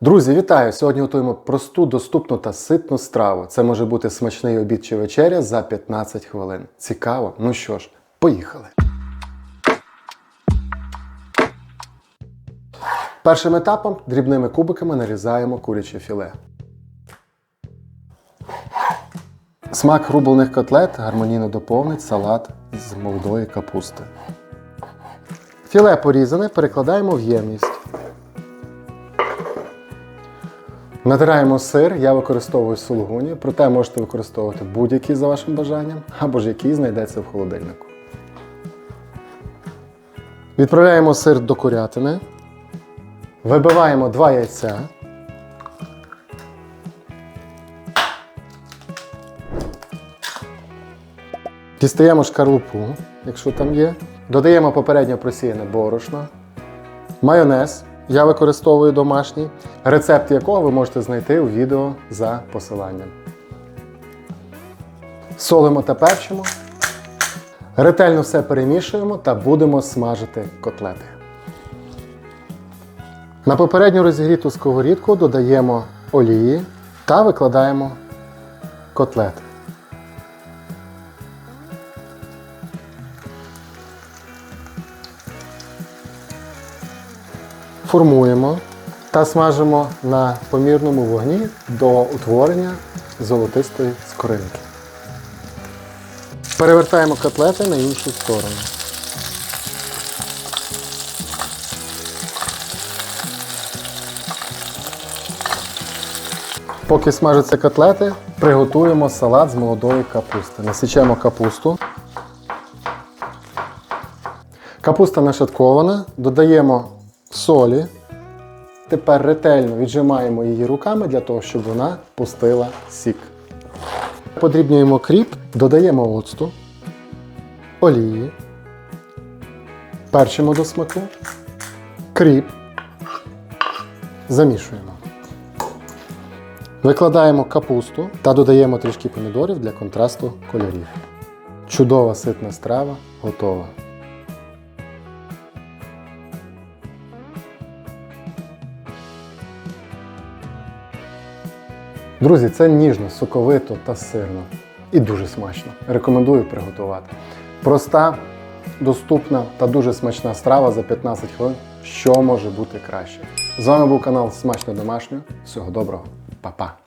Друзі, вітаю! Сьогодні готуємо просту, доступну та ситну страву. Це може бути смачний обід чи вечеря за 15 хвилин. Цікаво? Ну що ж, поїхали. Першим етапом дрібними кубиками нарізаємо куряче філе. Смак рублених котлет гармонійно доповнить салат з молодої капусти. Філе порізане перекладаємо в ємність. Натираємо сир, я використовую сулугуні, проте можете використовувати будь-який за вашим бажанням, або ж який знайдеться в холодильнику. Відправляємо сир до курятини. Вибиваємо 2 яйця. Дістаємо шкарлупу, якщо там є. Додаємо попередньо просіяне борошно. Майонез я використовую домашній, рецепт якого ви можете знайти у відео за посиланням. Солимо та перчимо. Ретельно все перемішуємо та будемо смажити котлети. На попередньо розігріту сковорідку додаємо олії та викладаємо котлети. Формуємо та смажимо на помірному вогні до утворення золотистої скоринки. Перевертаємо котлети на іншу сторону. Поки смажаться котлети, приготуємо салат з молодої капусти. Насічемо капусту. Капуста нашаткована, додаємо солі. Тепер ретельно віджимаємо її руками для того, щоб вона пустила сік. Подрібнюємо кріп, додаємо оцту, олії, перчимо до смаку, кріп, замішуємо. Викладаємо капусту та додаємо трішки помідорів для контрасту кольорів. Чудова ситна страва готова. Друзі, це ніжно, соковито та сирно. І дуже смачно. Рекомендую приготувати. Проста, доступна та дуже смачна страва за 15 хвилин. Що може бути краще? З вами був канал Смачно Домашньо. Всього доброго, Па-па!